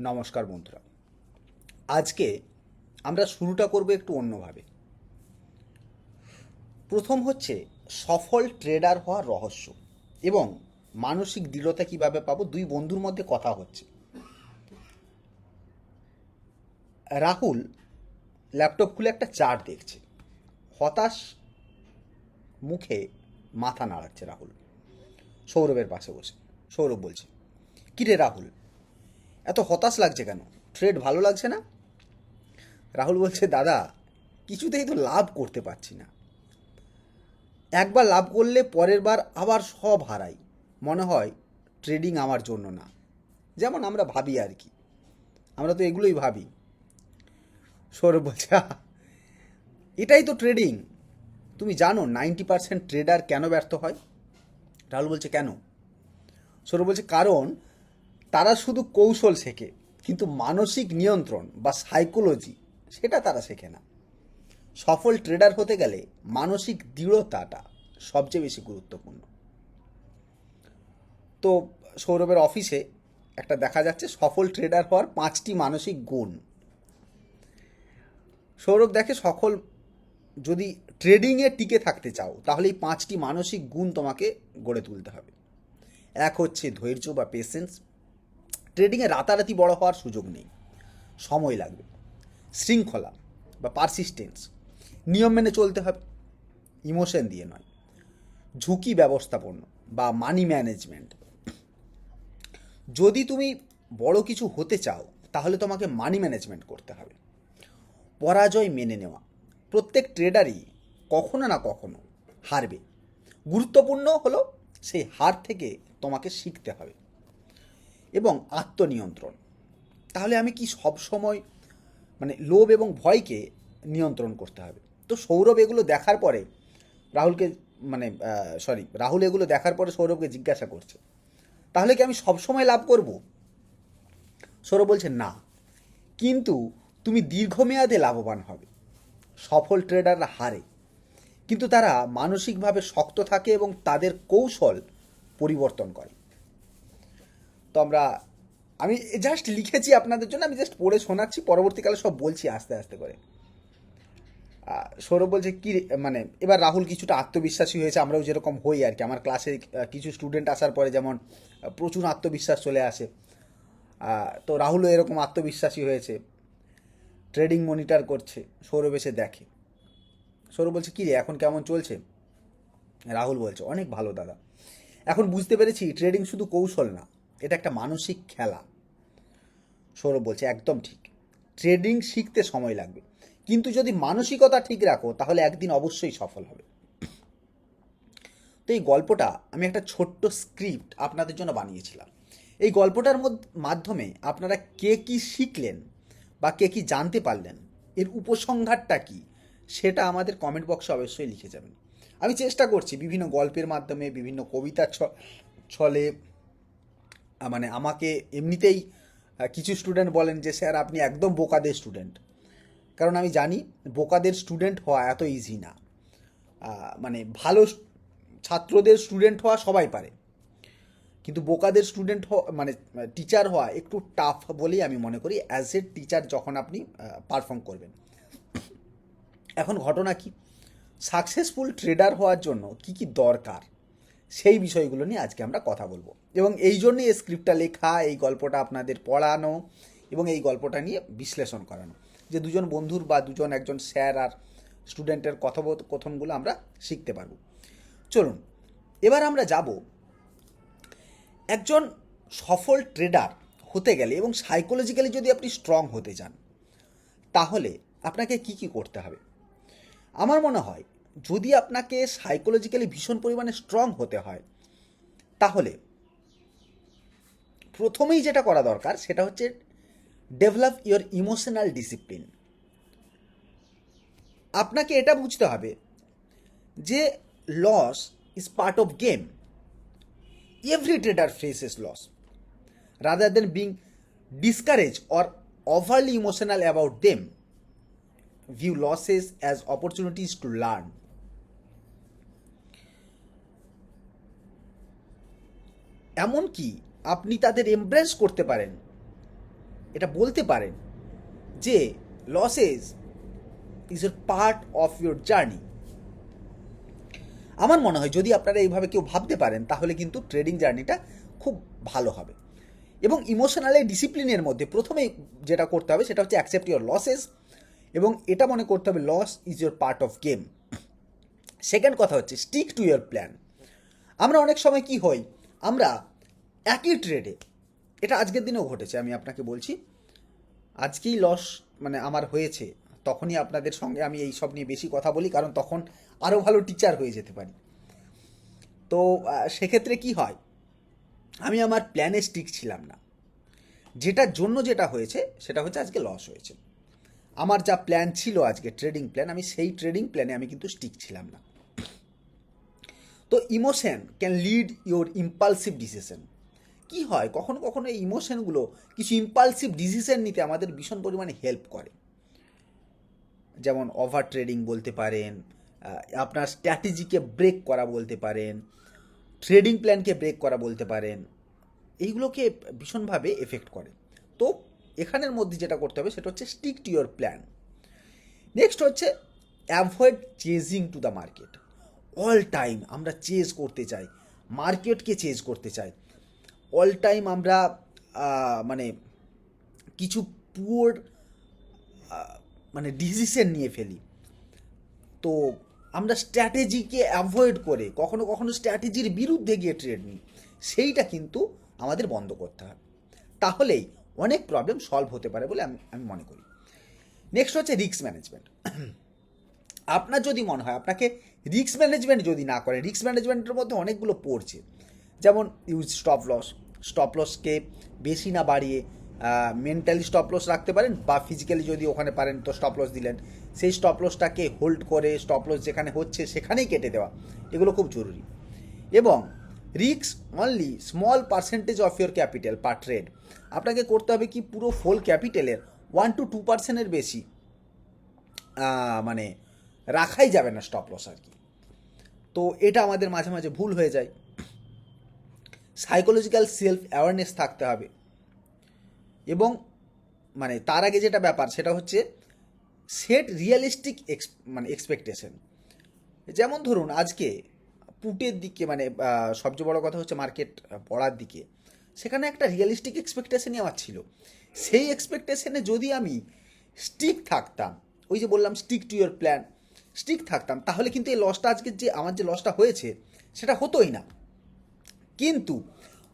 নমস্কার বন্ধুরা। আজকে আমরা শুরুটা করব একটু অন্যভাবে। প্রথম হচ্ছে সফল ট্রেডার হওয়ার রহস্য এবং মানসিক দৃঢ়তা কীভাবে পাবো, দুই বন্ধুর মধ্যে কথা হচ্ছে। রাহুল ল্যাপটপ খুলে একটা চার্ট দেখছে। হতাশ মুখে মাথা নাড়াচ্ছে রাহুল। সৌরভের পাশে বসে। সৌরভ বলছে, কিরে রাহুল এত হতাশ লাগছে কেন? ট্রেড ভালো লাগছে না? রাহুল বলছে দাদা কিছুতেই তো লাভ করতে পারছি না। একবার লাভ করলে পরের বার আবার সব হারাই। মনে হয় ট্রেডিং আমার জন্য না। যেমন আমরা ভাবি আর কি। আমরা তো এগুলোই ভাবি। সৌরভ বলছে "আহা, এটাই তো ট্রেডিং তুমি জানো নাইনটি পার্সেন্ট ট্রেডার কেন ব্যর্থ হয়? রাহুল বলছে কেন? সৌরভ বলছে কারণ তারা শুধু কৌশল শেখে, কিন্তু মানসিক নিয়ন্ত্রণ বা সাইকোলজি সেটা তারা শেখে না। সফল ট্রেডার হতে গেলে মানসিক দৃঢ়তাটা সবচেয়ে বেশি গুরুত্বপূর্ণ। তো সৌরভের অফিসে একটা দেখা যাচ্ছে, সফল ট্রেডার হওয়ার পাঁচটি মানসিক গুণ। সৌরভ দেখে সকল, যদি ট্রেডিংয়ে টিকে থাকতে চাও, তাহলে এই পাঁচটি মানসিক গুণ তোমাকে গড়ে তুলতে হবে। এক হচ্ছে ধৈর্য বা পেশেন্স ট্রেডিংয়ে রাতারাতি বড় হওয়ার সুযোগ নেই। সময় লাগবে। শৃঙ্খলা বা পারসিস্টেন্স নিয়ম মেনে চলতে হবে। ইমোশন দিয়ে নয়। ঝুঁকি ব্যবস্থাপন্ন বা মানি ম্যানেজমেন্ট যদি তুমি বড় কিছু হতে চাও, তাহলে তোমাকে মানি ম্যানেজমেন্ট করতে হবে। পরাজয় মেনে নেওয়া। প্রত্যেক ট্রেডারই কখনো না কখনো হারবে। গুরুত্বপূর্ণ হলো সেই হার থেকে তোমাকে শিখতে হবে। এবং আত্মনিয়ন্ত্রণ। তাহলে আমি কি সব সময় মানে লোভ এবং ভয়কে নিয়ন্ত্রণ করতে হবে? তো সৌরভ এগুলো দেখার পরে, রাহুলকে মানে সরি রাহুল এগুলো দেখার পরে সৌরভকে জিজ্ঞাসা করছে। তাহলে কি আমি সব সময় লাভ করব? সৌরভ বলছে, না। কিন্তু তুমি দীর্ঘমেয়াদে লাভবান হবে। সফল ট্রেডাররা হারে। কিন্তু তারা মানসিকভাবে শক্ত থাকে এবং তাদের কৌশল পরিবর্তন করে। তো আমরা, আমি জাস্ট লিখেছি আপনাদের জন্য, আমি জাস্ট পড়ে শোনাচ্ছি, পরবর্তীকালে সব বলছি আস্তে আস্তে করে। সৌরভ বলছে, কি মানে এবার রাহুল কিছুটা আত্মবিশ্বাসী হয়েছে, আমরাও যেরকম হই আর কি। আমার ক্লাসে কিছু স্টুডেন্ট আসার পরে যেমন প্রচুর আত্মবিশ্বাস চলে আসে। তো রাহুলও এরকম আত্মবিশ্বাসী হয়েছে। ট্রেডিং মনিটর করছে, সৌরভ এসে দেখে। সৌরভ বলছে, কী রে, এখন কেমন চলছে? রাহুল বলছে, অনেক ভালো দাদা। এখন বুঝতে পেরেছি ট্রেডিং শুধু কৌশল না এটা একটা মানসিক খেলা। সৌরভ বলছে, একদম ঠিক। ট্রেডিং শিখতে সময় লাগবে। কিন্তু যদি মানসিকতা ঠিক রাখো, তাহলে একদিন অবশ্যই সফল হবে। তো এই গল্পটা আমি একটা ছোট্ট স্ক্রিপ্ট আপনাদের জন্য বানিয়েছিলাম। এই গল্পটার মাধ্যমে আপনারা কে কি শিখলেন বা কে কি জানতে পারলেন, এর উপসংহারটা কি, সেটা আমাদের কমেন্ট বক্সে অবশ্যই লিখে যাবেন। আমি চেষ্টা করছি বিভিন্ন গল্পের মাধ্যমে, বিভিন্ন কবিতার ছ- ছলে মানে আমাকে এমনিতেই কিছু স্টুডেন্ট বলেন যে, স্যার, আপনি একদম বোকাদের স্টুডেন্ট কারণ আমি জানি, বোকাদের স্টুডেন্ট হওয়া এত ইজি না। মানে ভালো ছাত্রদের স্টুডেন্ট হওয়া সবাই পারে। কিন্তু বোকাদের স্টুডেন্ট মানে টিচার হওয়া একটু টাফ বলেই আমি মনে করি অ্যাজ এ টিচার যখন আপনি পারফর্ম করবেন। এখন ঘটনা কি? সাকসেসফুল ট্রেডার হওয়ার জন্য কি কি দরকার? সেই বিষয়গুলো নিয়ে আজকে আমরা কথা বলব। এবং এই জন্যই এই স্ক্রিপ্টটা লেখা, এই গল্পটা আপনাদের পড়ানো এবং এই গল্পটা নিয়ে বিশ্লেষণ করানো। যে দুজন বন্ধুর বা দুজন একজন স্যার আর স্টুডেন্টের কথোপকথনগুলো আমরা শিখতে পারব। চলুন, এবার আমরা যাব একজন সফল ট্রেডার হতে গেলে এবং সাইকোলজিক্যালি যদি আপনি স্ট্রং হতে চান, তাহলে আপনাকে কি কি করতে হবে? আমার মনে হয় যদি আপনাকে সাইকোলজিক্যালি ভীষণ পরিমাণে স্ট্রং হতে হয়, তাহলে প্রথমেই যেটা করা দরকার সেটা হচ্ছে ডেভেলপ ইয়োর ইমোশনাল ডিসিপ্লিন আপনাকে এটা বুঝতে হবে যে loss is part of game every trader faces loss rather than being discourage or overly emotional about them view losses as opportunities to learn এমনকি আপনি তাদের এমব্রেস করতে পারেন। এটা বলতে পারেন যে losses is a part of your journey আমার মনে হয় যদি আপনারা এইভাবে কেউ ভাবতে পারেন, তাহলে কিন্তু ট্রেডিং জার্নিটা খুব ভালো হবে। এবং ইমোশনালি ডিসিপ্লিনের মধ্যে প্রথমে যেটা করতে হবে, সেটা হচ্ছে অ্যাকসেপ্ট ইউর লসেস এবং এটা মনে করতে হবে loss is your part of game second কথা হচ্ছে স্টিক টু ইউর প্ল্যান আমরা অনেক সময় কি হই আমরা একই ট্রেডে এটা আজকের দিনেও ঘটেছে, আমি আপনাকে বলছি। আজকেই লস মানে আমার হয়েছে, তখনই আপনাদের সঙ্গে আমি এই সব নিয়ে বেশি কথা বলি, কারণ তখন আরও ভালো টিচার হয়ে যেতে পারি। তো সেক্ষেত্রে কি হয়? আমি আমার প্ল্যানে স্টিক ছিলাম না। যেটার জন্য যেটা হয়েছে, সেটা হচ্ছে আজকে লস হয়েছে। আমার যা প্ল্যান ছিল আজকে ট্রেডিং প্ল্যান আমি সেই ট্রেডিং প্ল্যানে আমি কিন্তু স্টিক ছিলাম না। তো emotion can lead your impulsive decision কি হয়? কখনো কখনো এই ইমোশনগুলো কিছু ইম্পালসিভ ডিসিশন নিতে আমাদের ভীষণ পরিমাণে হেল্প করে। যেমন ওভার ট্রেডিং বলতে পারেন আপনার স্ট্র্যাটেজিকে ব্রেক করা বলতে পারেন ট্রেডিং প্ল্যানকে ব্রেক করা বলতে পারেন, এইগুলোকে ভীষণভাবে এফেক্ট করে। তো এখানের মধ্যে যেটা করতে হবে সেটা হচ্ছে stick to your plan next হচ্ছে avoid chasing to the market all time আমরা চেজ করতে চাই। মার্কেটকে চেজ করতে চাই। অল টাইম আমরা মানে কিছু পুয়ার মানে ডিসিশন নিয়ে ফেলি। তো আমরা স্ট্র্যাটেজিকে অ্যাভয়েড করে, কখনো কখনো স্ট্র্যাটেজির বিরুদ্ধে গিয়ে ট্রেড নিই, সেইটা কিন্তু আমাদের বন্ধ করতে হবে তাহলেই অনেক প্রবলেম সলভ হতে পারে বলে আমি আমি মনে করি। নেক্সট হচ্ছে রিস্ক ম্যানেজমেন্ট আপনার যদি মনে হয়, আপনাকে রিস্ক ম্যানেজমেন্ট যদি না করেন রিস্ক ম্যানেজমেন্টের মধ্যে অনেকগুলো পড়ছে। যেমন ইউজ স্টপ লস স্টপ লসকে বেশি না বাড়িয়ে মেন্টালি স্টপ লস রাখতে পারেন বা ফিজিক্যালি যদি ওখানে পারেন তো স্টপ লস দিলেন। সেই স্টপ লসটাকে হোল্ড করে স্টপ লস যেখানে হচ্ছে সেখানেই কেটে দেওয়া। এগুলো খুব জরুরি। এবং রিক্স only small percentage of your capital per trade আপনাকে করতে হবে কি পুরো ফুল ক্যাপিটালের ওয়ান টু টু পার্সেন্টের বেশি মানে রাখাই যাবে না স্টপ লস আর কি। তো এটা আমাদের মাঝে মাঝে ভুল হয়ে যায়। সাইকোলজিক্যাল সেলফ অ্যাওয়ারনেস থাকতে হবে। এবং মানে তার আগে যেটা ব্যাপার, সেটা হচ্ছে সেট রিয়েলিস্টিক এক্স মানে এক্সপেকটেশন যেমন ধরুন, আজকে পুটের দিকে মানে সবচেয়ে বড় কথা হচ্ছে মার্কেট পড়ার দিকে। সেখানে একটা রিয়েলিস্টিক এক্সপেকটেশনই আমার ছিল। সেই এক্সপেকটেশনে যদি আমি স্টিক থাকতাম, ওই যে বললাম stick to your plan stick থাকতাম, তাহলে কিন্তু এই লসটা আজকে যে, আমার যে লসটা হয়েছে, সেটা হতোই না। কিন্তু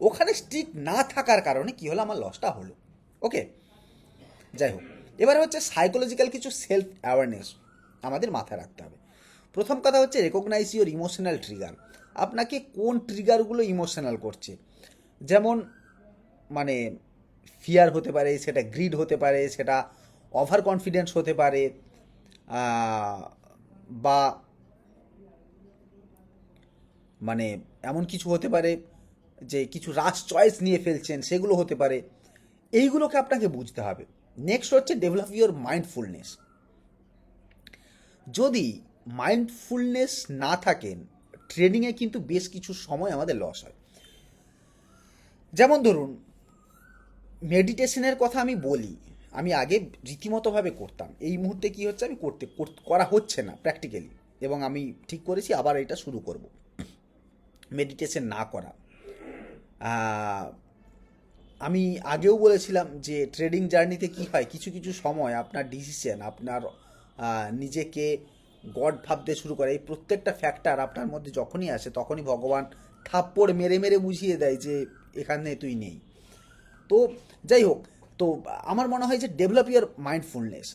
ওখানে স্টিক না থাকার কারণে কি হলো? আমার লসটা হলো। ওকে যাই হোক, এবার হচ্ছে সাইকোলজিক্যাল কিছু সেলফ অ্যাওয়ারনেস আমাদের মাথায় রাখতে হবে। প্রথম কথা হচ্ছে রেকগনাইজ ইউর ইমোশনাল ট্রিগার আপনাকে কোন ট্রিগারগুলো ইমোশনাল করছে? যেমন মানে ফিয়ার হতে পারে, সেটা গ্রিড হতে পারে, সেটা ওভার কনফিডেন্স হতে পারে বা মানে এমন কিছু হতে পারে যে কিছু রাশ চয়েস নিয়ে ফেলছেন, সেগুলো হতে পারে। এইগুলোকে আপনাকে বুঝতে হবে। নেক্সট হচ্ছে ডেভেলপ ইউর মাইন্ডফুলনেস যদি মাইন্ডফুলনেস না থাকেন ট্রেডিংয়ে কিন্তু বেশ কিছু সময় আমাদের লস হয়। যেমন ধরুন মেডিটেশনের কথা আমি বলি। আমি আগে রীতিমতোভাবে করতাম। এই মুহূর্তে কি হচ্ছে? আমি করতে করা হচ্ছে না প্র্যাকটিক্যালি এবং আমি ঠিক করেছি, আবার এটা শুরু করব। মেডিটেশন না করা। আমি আগেও বলেছিলাম যে ট্রেডিং জার্নিতে কি হয়? কিছু কিছু সময় আপনার ডিসিশন আপনার নিজেকে গড ভাবতে শুরু করে। এই প্রত্যেকটা ফ্যাক্টর আপনার মধ্যে যখনই আসে, তখনই ভগবান থাপ্পড় মেরে মেরে বুঝিয়ে দেয় যে এখানে তুই নেই। তো যাই হোক তো আমার মনে হয় যে ডেভেলপ ইয়ার মাইন্ডফুলনেস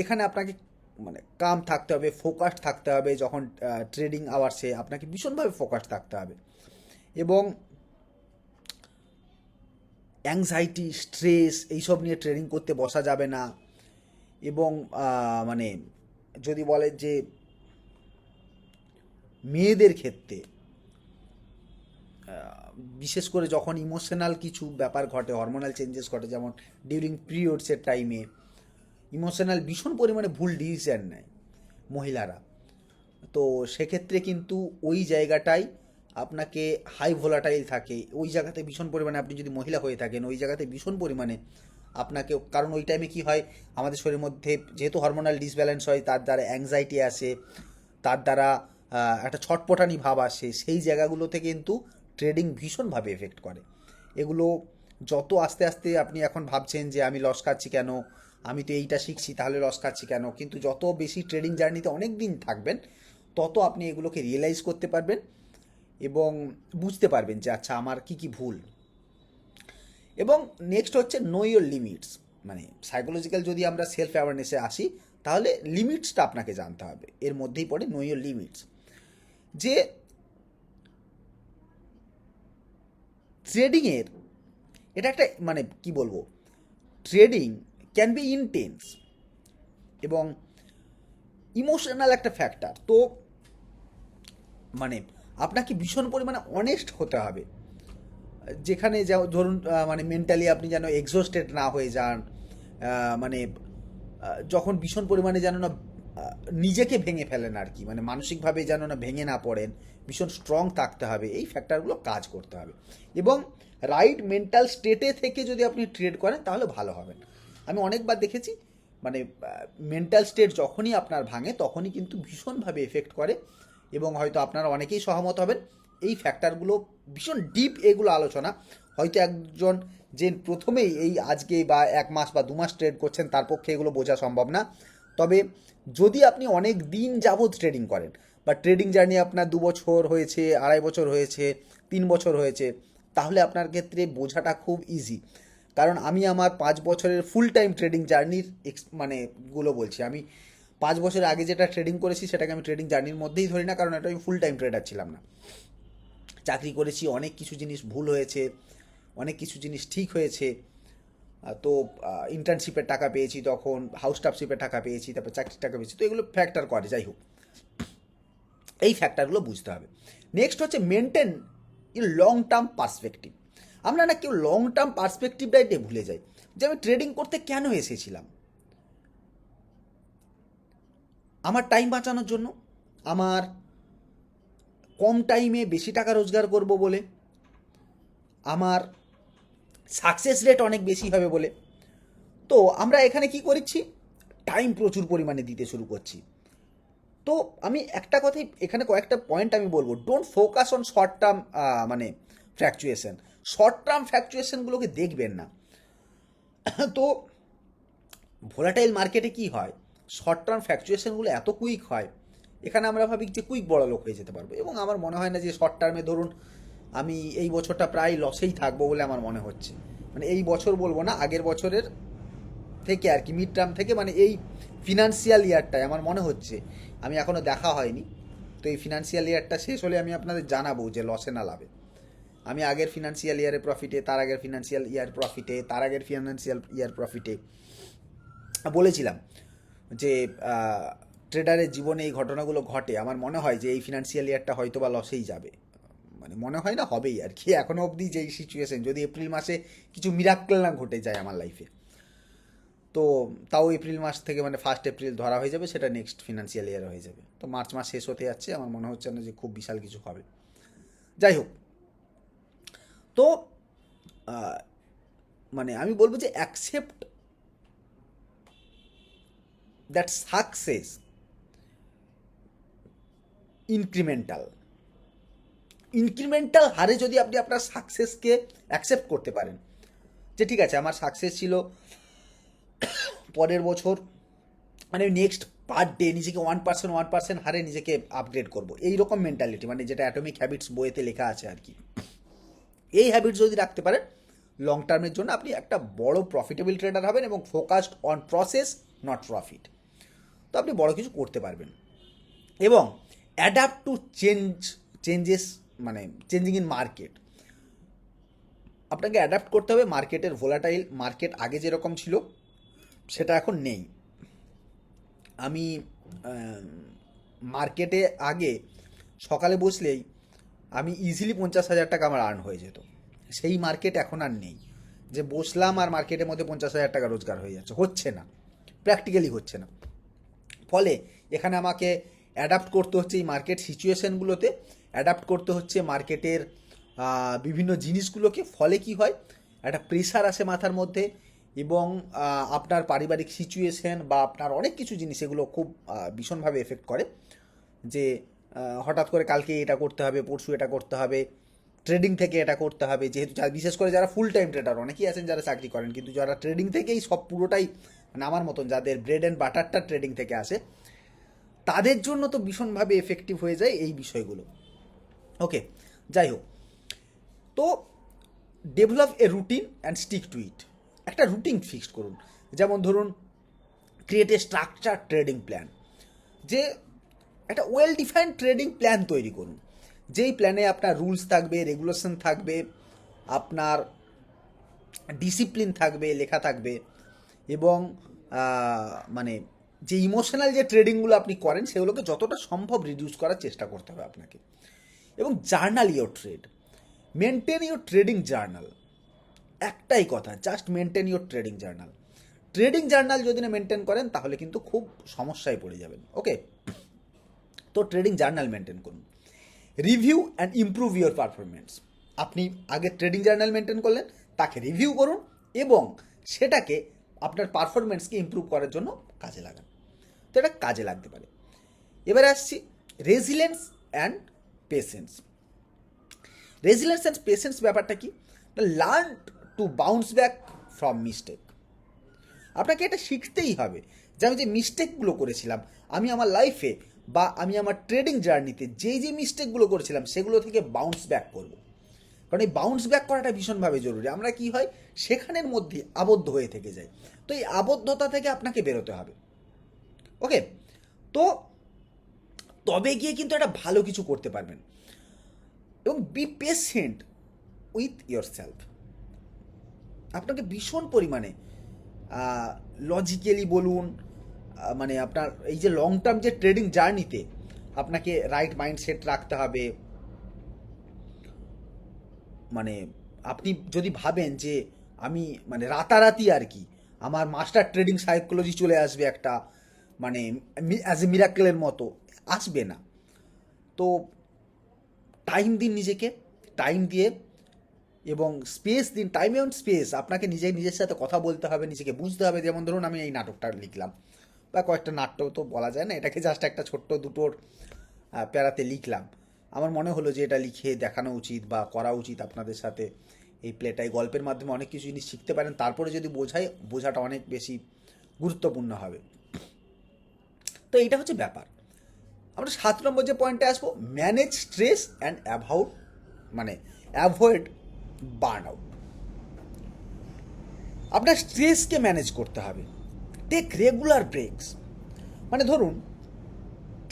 এখানে আপনাকে মানে কাম থাকতে হবে ফোকাসড থাকতে হবে, যখন ট্রেডিং আওয়ার্সে আপনাকে ভীষণভাবে ফোকাসড থাকতে হবে। এবং অ্যাংজাইটি স্ট্রেস এইসব নিয়ে ট্রেনিং করতে বসা যাবে না। এবং মানে যদি বলে যে মেয়েদের ক্ষেত্রে বিশেষ করে যখন ইমোশনাল কিছু ব্যাপার ঘটে হরমোনাল চেঞ্জেস ঘটে, যেমন ডিউরিং পিরিয়ডসের টাইমে ইমোশনাল ভীষণ পরিমাণে ভুল ডিসিশন নেয় মহিলারা। তো সেক্ষেত্রে কিন্তু ওই জায়গাটাই আপনাকে হাই ভোলাটাইল থাকে। ওই জায়গাতে ভীষণ পরিমাণে আপনি যদি মহিলা হয়ে থাকেন, ওই জায়গাতে ভীষণ পরিমাণে আপনাকে, কারণ ওই টাইমে কি হয়, আমাদের শরীরের মধ্যে যেহেতু হরমোনাল ডিসব্যালেন্স হয়, তার দ্বারা অ্যাংজাইটি আসে, তার দ্বারা একটা ছটপটানি ভাব আসে, সেই জায়গাগুলোতে কিন্তু ট্রেডিং ভীষণভাবে এফেক্ট করে। এগুলো যত আস্তে আস্তে আপনি এখন ভাবছেন যে আমি লস খাচ্ছি কেন, আমি তো এইটা শিখছি, তাহলে লস খাচ্ছি কেন, কিন্তু যত বেশি ট্রেডিং জার্নিতে অনেক দিন থাকবেন, তত আপনি এগুলোকে রিয়েলাইজ করতে পারবেন এবং বুঝতে পারবেন যে আচ্ছা আমার কি কি ভুল। এবং নেক্সট হচ্ছে নো ইয়োর লিমিটস মানে সাইকোলজিক্যাল যদি আমরা সেলফ অ্যাওয়ারনেসে আসি, তাহলে লিমিটসটা আপনাকে জানতে হবে। এর মধ্যেই পড়ে নো ইয়োর লিমিটস যে ট্রেডিংয়ের এটা একটা মানে কি বলব ট্রেডিং ক্যান বি ইনটেন্স এবং ইমোশনাল একটা ফ্যাক্টর তো মানে আপনাকে ভীষণ পরিমাণে অনেস্ট হতে হবে। যেখানে যা, ধরুন মানে মেন্টালি আপনি যেন এক্সস্টেড না হয়ে যান মানে যখন ভীষণ পরিমাণে যেন না নিজেকে ভেঙে ফেলেন আর কি মানে মানসিকভাবে যেন না ভেঙে না পড়েন ভীষণ স্ট্রং থাকতে হবে। এই ফ্যাক্টরগুলো কাজ করতে হবে। এবং রাইট মেন্টাল স্টেটে থেকে যদি আপনি ট্রেড করেন, তাহলে ভালো হবেন আমি অনেকবার দেখেছি মানে মেন্টাল স্টেট যখনই আপনার ভাঙে, তখনই কিন্তু ভীষণভাবে এফেক্ট করে। এবং হয়তো আপনারা অনেকেই সহমত হবেন, এই ফ্যাক্টরগুলো ভীষণ ডিপ এগুলো আলোচনা। হয়তো একজন যে প্রথমেই এই আজকে বা এক মাস বা দু মাস ট্রেড করছেন, তার পক্ষে এগুলো বোঝা সম্ভব না। তবে যদি আপনি অনেক দিন যাবৎ ট্রেডিং করেন বা ট্রেডিং জার্নি আপনার দু বছর হয়েছে, আড়াই বছর হয়েছে, তিন বছর হয়েছে, তাহলে আপনার ক্ষেত্রে বোঝাটা খুব ইজি কারণ আমি আমার পাঁচ বছরের ফুল টাইম ট্রেডিং জার্নির মানে গুলো বলছি। আমি পাঁচ বছর আগে যেটা ট্রেডিং করেছি, সেটাকে আমি ট্রেডিং জার্নির মধ্যেই ধরি না, কারণ এটা আমি ফুল টাইম ট্রেডার ছিলাম না। চাকরি করেছি, অনেক কিছু জিনিস ভুল হয়েছে, অনেক কিছু জিনিস ঠিক হয়েছে। তো ইন্টার্নশিপের টাকা পেয়েছি তখন হাউস স্টাফশিপের টাকা পেয়েছি, তারপর চাকরির টাকা পেয়েছি, তো এগুলো ফ্যাক্টর করে, যাই হোক। এই ফ্যাক্টরগুলো বুঝতে হবে। নেক্সট হচ্ছে maintain in long term perspective আমরা না কেউ লং টার্ম পার্সপেক্টিভটাই ভুলে যাই। যে আমি ট্রেডিং করতে কেন এসেছিলাম? আমার টাইম বাঁচানোর জন্য, আমার কম টাইমে বেশি টাকা রোজগার করব বলে, আমার সাকসেস রেট অনেক বেশি হবে বলে। তো আমরা এখানে কি করছি? টাইম প্রচুর পরিমাণে দিতে শুরু করছি। তো আমি একটা কথাই, এখানে কয়েকটা পয়েন্ট আমি বলব। Don't focus on short term মানে ফ্র্যাকচুয়েশন শর্ট টার্ম ফ্র্যাকচুয়েশনগুলোকে দেখবেন না। তো ভোলাটাইল মার্কেটে কি হয়? শর্ট টার্ম ফ্র্যাকচুয়েশনগুলো এত কুইক হয়, এখানে আমরা ভাবি যে কুইক বড় লোক হয়ে যেতে পারব। এবং আমার মনে হয় না যে শর্ট টার্মে ধরুন, আমি এই বছরটা প্রায় লসেই থাকব বলে আমার মনে হচ্ছে। মানে এই বছর বলব না, আগের বছরের থেকে আর কি মিড টার্ম থেকে মানে এই ফিনান্সিয়াল ইয়ারটায় আমার মনে হচ্ছে, আমি এখনও দেখা হয়নি, তো এই ফিনান্সিয়াল ইয়ারটা শেষ হলে আমি আপনাদের জানাব যে লসে না লাভে। আমি আগের ফিনান্সিয়াল ইয়ারে প্রফিটে তার আগের ফিনান্সিয়াল ইয়ার প্রফিটে তার আগের ফিনান্সিয়াল ইয়ার প্রফিটে বলেছিলাম যে ট্রেডারের জীবনে এই ঘটনাগুলো ঘটে, আমার মনে হয় যে এই ফিনান্সিয়াল ইয়ারটা হয়তো বা লসেই যাবে। মানে মনে হয় না, হবেই আর কি এখনও অবধি যেই সিচুয়েশন যদি এপ্রিল মাসে কিছু মিরাক্কেল না ঘটে যায় আমার লাইফে তো তাও এপ্রিল মাস থেকে মানে ফার্স্ট এপ্রিল ধরা হয়ে যাবে, সেটা নেক্সট ফিনান্সিয়াল ইয়ার হয়ে যাবে। তো মার্চ মাস শেষ হতে যাচ্ছে, আমার মনে হচ্ছে না যে খুব বিশাল কিছু হবে। যাই হোক, তো মানে আমি বলব যে accept that success incremental incremental হারে যদি আপনি আপনার সাকসেসকে অ্যাকসেপ্ট করতে পারেন, যে ঠিক আছে, আমার সাকসেস ছিল পরের বছর মানে নেক্সট পার ডে নিজেকে ওয়ান পার্সেন্ট ওয়ান পার্সেন্ট হারে নিজেকে আপগ্রেড করব। এইরকম মেন্টালিটি মানে যেটা অ্যাটমিক হ্যাবিটস বইয়েতে লেখা আছে আর কি। এই হ্যাবিটস যদি রাখতে পারেন লং টার্মের জন্য আপনি একটা বড় প্রফিটেবল ট্রেডার হবেন এবং focused on process not profit তো আপনি বড় কিছু করতে পারবেন। এবং অ্যাডাপ্ট টু চেঞ্জ চেঞ্জেস মানে চেঞ্জিং ইন মার্কেট আপনাকে অ্যাডাপ্ট করতে হবে মার্কেটের ভোলাটাইল মার্কেট আগে যেরকম ছিল সেটা এখন নেই। আমি মার্কেটে আগে সকালে বসলেই আমি ইজিলি পঞ্চাশ হাজার টাকা আমার আর্ন হয়ে যেত। সেই মার্কেট এখন আর নেই। যে বসলাম আর মার্কেটের মধ্যে পঞ্চাশ হাজার টাকা রোজগার হয়ে যাচ্ছে। হচ্ছে না। প্র্যাকটিক্যালি হচ্ছে না। ফলে এখানে আমাকে অ্যাডাপ্ট করতে হচ্ছে এই মার্কেট সিচুয়েশানগুলোতে অ্যাডাপ্ট করতে হচ্ছে মার্কেটের বিভিন্ন জিনিসগুলোকে। ফলে কি হয়? একটা প্রেশার আসে মাথার মধ্যে। এবং আপনার পারিবারিক সিচুয়েশন বা আপনার অনেক কিছু জিনিস এগুলো খুব ভীষণভাবে এফেক্ট করে। যে হঠাৎ করে কালকে এটা করতে হবে, পরশু এটা করতে হবে ট্রেডিং থেকে এটা করতে হবে। যেহেতু বিশেষ করে যারা ফুল টাইম ট্রেডার অনেকেই আছেন যারা চাকরি করেন, কিন্তু যারা ট্রেডিং থেকেই সব পুরোটাই আমার মতন, যাদের ব্রেড অ্যান্ড বাটারটা ট্রেডিং থেকে আসে, তাদের জন্য তো ভীষণভাবে এফেক্টিভ হয়ে যায় এই বিষয়গুলো। ওকে যাই হোক। তো develop a routine and stick to it একটা রুটিন ফিক্সড করুন। যেমন ধরুন create a structure trading plan যে একটা ওয়েল ডিফাইন্ড ট্রেডিং প্ল্যান তৈরি করুন। যেই প্ল্যানে আপনার রুলস থাকবে রেগুলেশন থাকবে, আপনার ডিসিপ্লিন থাকবে, লেখা থাকবে এবং মানে যে ইমোশনাল যে ট্রেডিংগুলো আপনি করেন, সেগুলোকে যতটা সম্ভব রিডিউস করার চেষ্টা করতে হবে আপনাকে। এবং journal your trade maintain your trading journal একটাই কথা just maintain your trading journal trading journal যদি না মেনটেন করেন, তাহলে কিন্তু খুব সমস্যায় পড়ে যাবেন ওকে তো ট্রেডিং জার্নাল মেনটেন করুন। Review and improve your performance আপনি আগে ট্রেডিং জার্নাল মেনটেন করলেন, তাকে রিভিউ করুন এবং সেটাকে আপনার পারফরমেন্সকে ইমপ্রুভ করার জন্য কাজে লাগান। তো এটা কাজে লাগতে পারে। এবারে আসছি resilience and patience resilience and patience ব্যাপারটা কি? Learn to bounce back from mistake আপনাকে এটা শিখতেই হবে যে আমি যে মিস্টেকগুলো করেছিলাম, আমি আমার লাইফে বা আমি আমার ট্রেডিং জার্নিতে যেই যে মিস্টেকগুলো করেছিলাম, সেগুলো থেকে বাউন্স ব্যাক করব। কারণ এই বাউন্স ব্যাক করাটা ভীষণভাবে জরুরি। আমরা কি হয়? সেখানের মধ্যে আবদ্ধ হয়ে থেকে যাই। তো এই আবদ্ধতা থেকে আপনাকে বেরোতে হবে। ওকে? তো তবে গিয়ে কিন্তু একটা ভালো কিছু করতে পারবেন। এবং be patient with yourself আপনাকে ভীষণ পরিমাণে লজিক্যালি বলুন মানে আপনার এই যে লং টার্ম যে ট্রেডিং জার্নিতে আপনাকে রাইট মাইন্ডসেট রাখতে হবে। মানে আপনি যদি ভাবেন যে আমি মানে রাতারাতি আর কি, আমার মাস্টার ট্রেডিং সাইকোলজি চলে আসবে একটা মানে অ্যাজ এ মিরাকেলের মতো, আসবে না। তো টাইম দিন নিজেকে টাইম দিয়ে এবং স্পেস দিন টাইম এবং স্পেস আপনাকে নিজে, নিজের সাথে কথা বলতে হবে, নিজেকে বুঝতে হবে। যেমন ধরুন, আমি এই নাটকটা লিখলাম। বা কয়েকটা নাট্য তো বলা যায় না, এটাকে জাস্ট একটা ছোট্ট দুটোর প্যারাতে লিখলাম। আমার মনে হলো যে এটা লিখে দেখানো উচিত বা করা উচিত আপনাদের সাথে। এই প্লেটাই গল্পের মাধ্যমে অনেক কিছু জিনিস শিখতে পারেন। তারপরে যদি বোঝায় বোঝাটা অনেক বেশি গুরুত্বপূর্ণ হবে। তো এইটা হচ্ছে ব্যাপার। আমরা সাত নম্বর যে পয়েন্টে আসব ম্যানেজ স্ট্রেস অ্যান্ড অ্যাভাউট মানে অ্যাভয়েড বার্ন আউট আপনার স্ট্রেসকে ম্যানেজ করতে হবে। টেক রেগুলার ব্রেকস মানে ধরুন,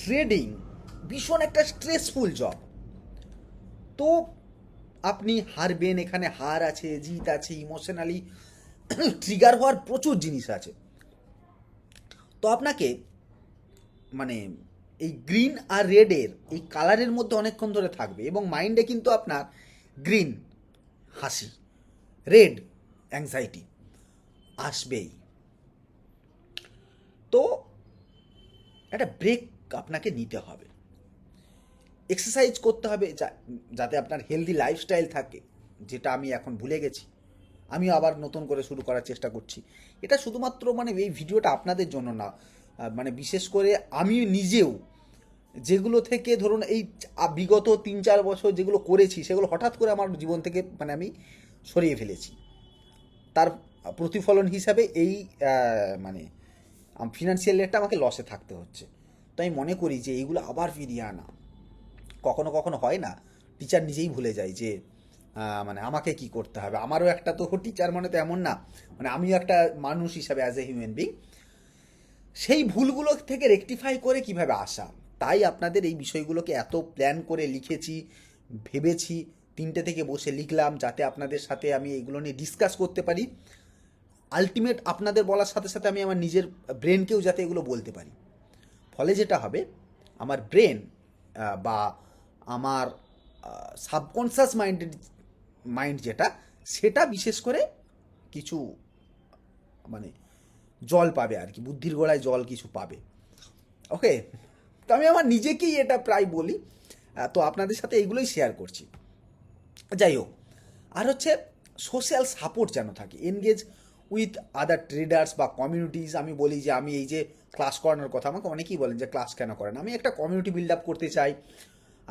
ট্রেডিং ভীষণ একটা স্ট্রেসফুল জব। তো আপনি হারবেন, এখানে হার আছে, জিত আছে, ইমোশনালি ট্রিগার হওয়ার প্রচুর জিনিস আছে। তো আপনাকে মানে এই গ্রিন আর রেডের, এই কালারের মধ্যে অনেকক্ষণ ধরে থাকবে এবং মাইন্ডে কিন্তু আপনার গ্রিন হাসি, রেড অ্যাংজাইটি আসবেই। তো একটা ব্রেক আপনাকে নিতে হবে। এক্সারসাইজ করতে হবে যাতে আপনার হেলদি লাইফস্টাইল থাকে, যেটা আমি এখন ভুলে গেছি। আমি আবার নতুন করে শুরু করার চেষ্টা করছি। এটা শুধুমাত্র মানে এই ভিডিওটা আপনাদের জন্য না মানে বিশেষ করে আমি নিজেও যেগুলো থেকে ধরুন এই বিগত তিন চার বছর যেগুলো করেছি, সেগুলো হঠাৎ করে আমার জীবন থেকে মানে আমি সরিয়ে ফেলেছি। তার প্রতিফলন হিসাবে এই মানে ফিনান্সিয়াল রেটটা আমাকে লসে থাকতে হচ্ছে। তো আমি মনে করি যে এইগুলো আবার ফিরিয়ে আনা। কখনো কখনো হয় না টিচার নিজেই ভুলে যায় যে মানে আমাকে কি করতে হবে? আমারও একটা তো টিচার মানে তো এমন না মানে আমিও একটা মানুষ হিসাবে অ্যাজ এ হিউম্যান বিং সেই ভুলগুলো থেকে রেকটিফাই করে কীভাবে আসা? তাই আপনাদের এই বিষয়গুলোকে এত প্ল্যান করে লিখেছি, ভেবেছি, তিনটে থেকে বসে লিখলাম যাতে আপনাদের সাথে আমি এগুলো নিয়ে ডিসকাস করতে পারি। আলটিমেট আপনাদের বলার সাথে সাথে আমি আমার নিজের ব্রেনকেও যাতে এগুলো বলতে পারি। ফলে যেটা হবে, আমার ব্রেন বা আমার সাবকনসিয়াস মাইন্ডের মাইন্ড যেটা, সেটা বিশেষ করে কিছু মানে জল পাবে আর কি, বুদ্ধির গোড়ায় জল কিছু পাবে। ওকে তো আমি আমার নিজেকেই এটা প্রায় বলি। তো আপনাদের সাথে এইগুলোই শেয়ার করছি। যাই হোক, আর হচ্ছে সোশ্যাল সাপোর্ট যেন থাকে এনগেজ উইথ আদার ট্রেডার্স বা কমিউনিটিস আমি বলি যে, আমি এই যে ক্লাস করানোর কথা, আমাকে অনেকেই বলেন যে ক্লাস কেন করেন? আমি একটা কমিউনিটি বিল্ড আপ করতে চাই,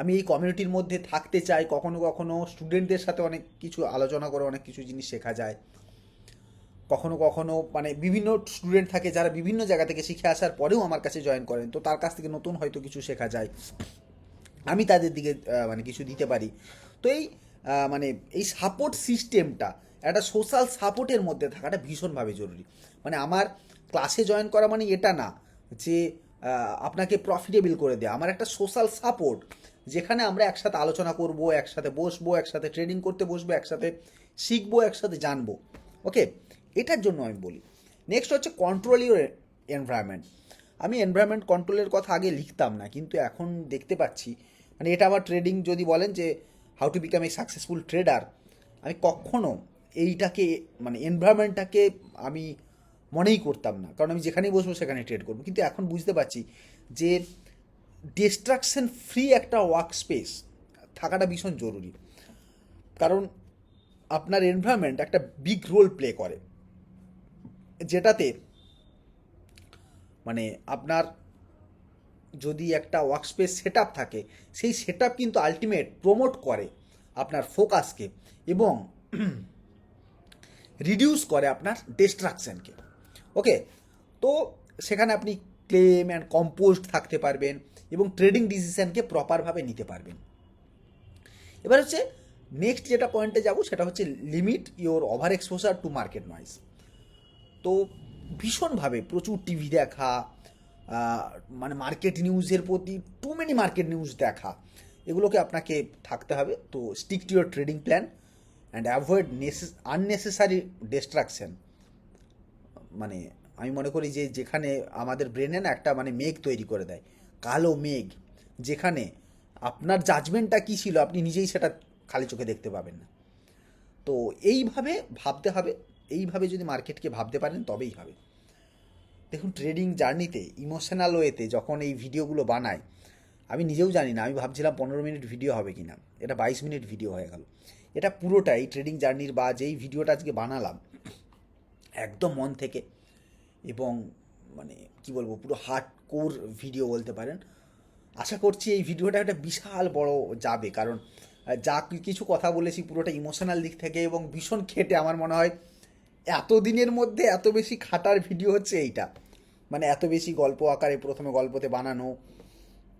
আমি এই কমিউনিটির মধ্যে থাকতে চাই। কখনো কখনো স্টুডেন্টদের সাথে অনেক কিছু আলোচনা করে, অনেক কিছু জিনিস শেখা যায়। কখনো কখনো মানে বিভিন্ন স্টুডেন্ট থাকে যারা বিভিন্ন জায়গা থেকে শিখে আসার পরেও আমার কাছে জয়েন করেন। তো তার কাছ থেকে নতুন হয়তো কিছু শেখা যায়। আমি তাদের দিকে মানে কিছু দিতে পারি। তো এই মানে এই সাপোর্ট সিস্টেমটা একটা সোশ্যাল সাপোর্টের মধ্যে থাকাটা ভীষণভাবে জরুরি। মানে আমার ক্লাসে জয়েন করা মানে এটা না যে আপনাকে প্রফিটেবল করে দেওয়া আমার একটা সোশ্যাল সাপোর্ট যেখানে আমরা একসাথে আলোচনা করব, একসাথে বসবো, একসাথে ট্রেডিং করতে বসবো, একসাথে শিখব, একসাথে জানব। ওকে এটার জন্য আমি বলি। নেক্সট হচ্ছে কন্ট্রোল ইউর এনভায়রনমেন্ট আমি এনভায়রনমেন্ট কন্ট্রোলের কথা আগে লিখতাম না, কিন্তু এখন দেখতে পাচ্ছি। মানে এটা আবার ট্রেডিং যদি বলেন যে how to become a successful trader আমি কখনো এইটাকে মানে এনভায়রনমেন্টটাকে আমি মনেই করতাম না। কারণ আমি যেখানেই বসবো সেখানে ট্রেড করব। কিন্তু এখন বুঝতে পারছি যে ডিস্ট্রাকশন ফ্রি একটা ওয়ার্ক স্পেস থাকাটা ভীষণ জরুরি। কারণ আপনার এনভায়রনমেন্ট একটা বিগ রোল প্লে করে। যেটাতে মানে আপনার যদি একটা ওয়ার্কস্পেস সেট থাকে, সেই সেট কিন্তু আলটিমেট প্রমোট করে আপনার ফোকাসকে এবং রিডিউস করে আপনার ডিস্ট্রাকশনকে ওকে তো সেখানে আপনি ক্লেম অ্যান্ড কম্পোস্ট থাকতে পারবেন এবং ট্রেডিং ডিসিশনকে প্রপারভাবে নিতে পারবেন। এবার হচ্ছে নেক্সট যেটা পয়েন্টে যাব, সেটা হচ্ছে limit your overexposure to market noise তো ভীষণভাবে প্রচুর টিভি দেখা মানে মার্কেট নিউজের প্রতি টু মেনি মার্কেট নিউজ দেখা, এগুলোকে আপনাকে থাকতে হবে। তো stick to your trading plan and avoid neces unnecessary distraction মানে আমি মনে করি যে যেখানে আমাদের ব্রেনে না একটা মানে মেঘ তৈরি করে দেয়, কালো মেঘ, যেখানে আপনার জাজমেন্টটা কী ছিল আপনি নিজেই সেটা খালি চোখে দেখতে পাবেন না। তো এইভাবে ভাবতে হবে। এইভাবে যদি মার্কেটকে ভাবতে পারেন, তবেই হবে। দেখুন ট্রেডিং জার্নিতে ইমোশনাল ওয়েতে যখন এই ভিডিওগুলো বানায়, আমি নিজেও জানি না, আমি ভাবছিলাম পনেরো মিনিট ভিডিও হবে কি না এটা বাইশ মিনিট ভিডিও হয়ে গেল। এটা পুরোটাই ট্রেডিং জার্নির বা যেই ভিডিওটা আজকে বানালাম, একদম মন থেকে এবং মানে কি বলব, পুরো হার্ড কোর ভিডিও বলতে পারেন। আশা করছি এই ভিডিওটা একটা বিশাল বড় যাবে, কারণ যা কিছু কথা বলেছি পুরোটা ইমোশনাল দিক থেকে এবং ভীষণ খেটে আমার মনে হয় এত দিনের মধ্যে এত বেশি খাটার ভিডিও হচ্ছে এইটা। মানে এত বেশি গল্প আকারে প্রথমে গল্পতে বানানো,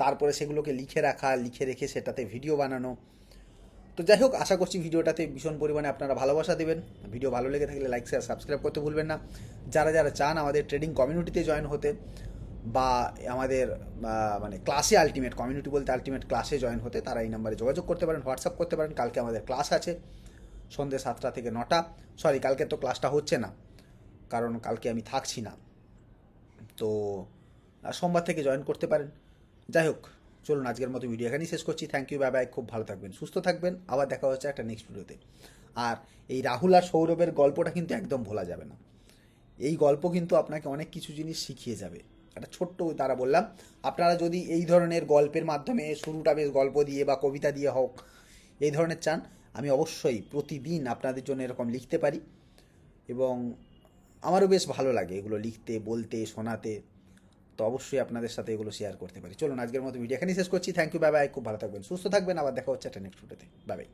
তারপরে সেগুলোকে লিখে রাখা, লিখে রেখে সেটাতে ভিডিও বানানো। তো যাই হোক, আশা করছি ভিডিওটাতে ভীষণ পরিমাণে আপনারা ভালোবাসা দেবেন। ভিডিও ভালো লেগে থাকলে লাইক শেয়ার সাবস্ক্রাইব করতে ভুলবেন না। যারা যারা চান আমাদের ট্রেডিং কমিউনিটিতে জয়েন হতে বা আমাদের মানে ক্লাসে আলটিমেট কমিউনিটি বলতে আলটিমেট ক্লাসে জয়েন হতে, তারা এই নাম্বারে যোগাযোগ করতে পারেন হোয়াটসঅ্যাপ করতে পারেন, কালকে আমাদের ক্লাস আছে। সন্ধ্যে সাতটা থেকে নটা। সরি কালকে তো ক্লাসটা হচ্ছে না, কারণ কালকে আমি থাকছি না। তো সোমবার থেকে জয়েন করতে পারেন। যাই হোক, চলুন আজকের মতো ভিডিও এখানেই শেষ করছি। থ্যাংক ইউ বাই বাই খুব ভালো থাকবেন, সুস্থ থাকবেন। আবার দেখা হচ্ছে একটা নেক্সট ভিডিওতে আর এই রাহুল আর সৌরভের গল্পটা কিন্তু একদম ভোলা যাবে না। এই গল্প কিন্তু আপনাকে অনেক কিছু জিনিস শিখিয়ে যাবে। একটা ছোট্ট তারা বললাম, আপনারা যদি এই ধরনের গল্পের মাধ্যমে শুরুটা বেশ গল্প দিয়ে বা কবিতা দিয়ে হোক, এই ধরনের চান আমি অবশ্যই প্রতিদিন আপনাদের জন্য এরকম লিখতে পারি এবং আমারও বেশ ভালো লাগে এগুলো লিখতে, বলতে, শোনাতে। তো অবশ্যই আপনাদের সাথে এগুলো শেয়ার করতে পারি। চলুন আজকের মতো ভিডিও এখানেই শেষ করছি। থ্যাংক ইউ বাই বাই খুব ভালো থাকবেন, সুস্থ থাকবেন। আবার দেখা হচ্ছে একটা নেক্সট ভিডিওতে বাই বাই